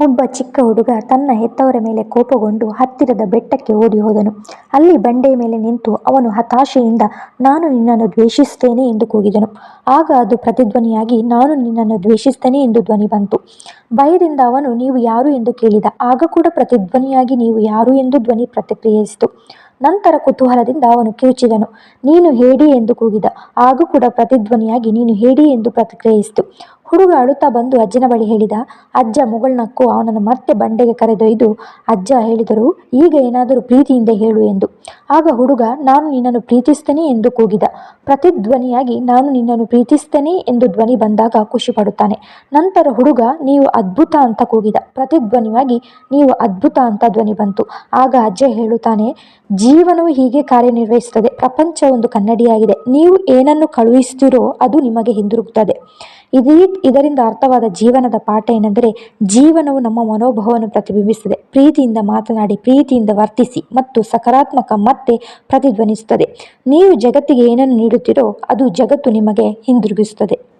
ಒಬ್ಬ ಚಿಕ್ಕ ಹುಡುಗ ತನ್ನ ಹೆತ್ತವರ ಮೇಲೆ ಕೋಪಗೊಂಡು ಹತ್ತಿರದ ಬೆಟ್ಟಕ್ಕೆ ಓಡಿ ಹೋದನು. ಅಲ್ಲಿ ಬಂಡೆಯ ಮೇಲೆ ನಿಂತು ಅವನು ಹತಾಶೆಯಿಂದ ನಾನು ನಿನ್ನನ್ನು ದ್ವೇಷಿಸುತ್ತೇನೆ ಎಂದು ಕೂಗಿದನು. ಆಗ ಅದು ಪ್ರತಿಧ್ವನಿಯಾಗಿ ನಾನು ನಿನ್ನನ್ನು ದ್ವೇಷಿಸ್ತೇನೆ ಎಂದು ಧ್ವನಿ ಬಂತು. ಭಯದಿಂದ ಅವನು ನೀವು ಯಾರು ಎಂದು ಕೇಳಿದ. ಆಗ ಕೂಡ ಪ್ರತಿಧ್ವನಿಯಾಗಿ ನೀವು ಯಾರು ಎಂದು ಧ್ವನಿ ಪ್ರತಿಕ್ರಿಯಿಸಿತು. ನಂತರ ಕುತೂಹಲದಿಂದ ಅವನು ಕಿರುಚಿದನು, ನೀನು ಹೇಡಿ ಎಂದು ಕೂಗಿದ. ಆಗ ಕೂಡ ಪ್ರತಿಧ್ವನಿಯಾಗಿ ನೀನು ಹೇಡಿ ಎಂದು ಪ್ರತಿಕ್ರಿಯಿಸಿತು. ಹುಡುಗ ಅಳುತ್ತಾ ಬಂದು ಅಜ್ಜನ ಬಳಿ ಹೇಳಿದ. ಅಜ್ಜ ಮೊಗಳನಕ್ಕು ಅವನನ್ನು ಮತ್ತೆ ಬಂಡೆಗೆ ಕರೆದೊಯ್ದು ಅಜ್ಜ ಹೇಳಿದರು, ಈಗ ಏನಾದರೂ ಪ್ರೀತಿಯಿಂದ ಹೇಳು ಎಂದು. ಆಗ ಹುಡುಗ ನಾನು ನಿನ್ನನ್ನು ಪ್ರೀತಿಸ್ತೇನೆ ಎಂದು ಕೂಗಿದ. ಪ್ರತಿಧ್ವನಿಯಾಗಿ ನಾನು ನಿನ್ನನ್ನು ಪ್ರೀತಿಸ್ತೇನೆ ಎಂದು ಧ್ವನಿ ಬಂದಾಗ ಖುಷಿಪಡುತ್ತಾನೆ. ನಂತರ ಹುಡುಗ ನೀವು ಅದ್ಭುತ ಅಂತ ಕೂಗಿದ. ಪ್ರತಿಧ್ವನಿಯಾಗಿ ನೀವು ಅದ್ಭುತ ಅಂತ ಧ್ವನಿ ಬಂತು. ಆಗ ಅಜ್ಜ ಹೇಳುತ್ತಾನೆ, ಜೀವನವು ಹೀಗೆ ಕಾರ್ಯನಿರ್ವಹಿಸುತ್ತದೆ. ಪ್ರಪಂಚ ಒಂದು ಕನ್ನಡಿಯಾಗಿದೆ. ನೀವು ಏನನ್ನು ಕಳುಹಿಸ್ತೀರೋ ಅದು ನಿಮಗೆ ಹಿಂದಿರುಗುತ್ತದೆ. ಇದರಿಂದ ಅರ್ಥವಾದ ಜೀವನದ ಪಾಠ ಏನೆಂದರೆ ಜೀವನವು ನಮ್ಮ ಮನೋಭಾವವನ್ನು ಪ್ರತಿಬಿಂಬಿಸುತ್ತದೆ. ಪ್ರೀತಿಯಿಂದ ಮಾತನಾಡಿ, ಪ್ರೀತಿಯಿಂದ ವರ್ತಿಸಿ ಮತ್ತು ಸಕಾರಾತ್ಮಕ ಮತ್ತೆ ಪ್ರತಿಧ್ವನಿಸುತ್ತದೆ. ನೀವು ಜಗತ್ತಿಗೆ ಏನನ್ನು ನೀಡುತ್ತೀರೋ ಅದು ಜಗತ್ತು ನಿಮಗೆ ಹಿಂದಿರುಗಿಸುತ್ತದೆ.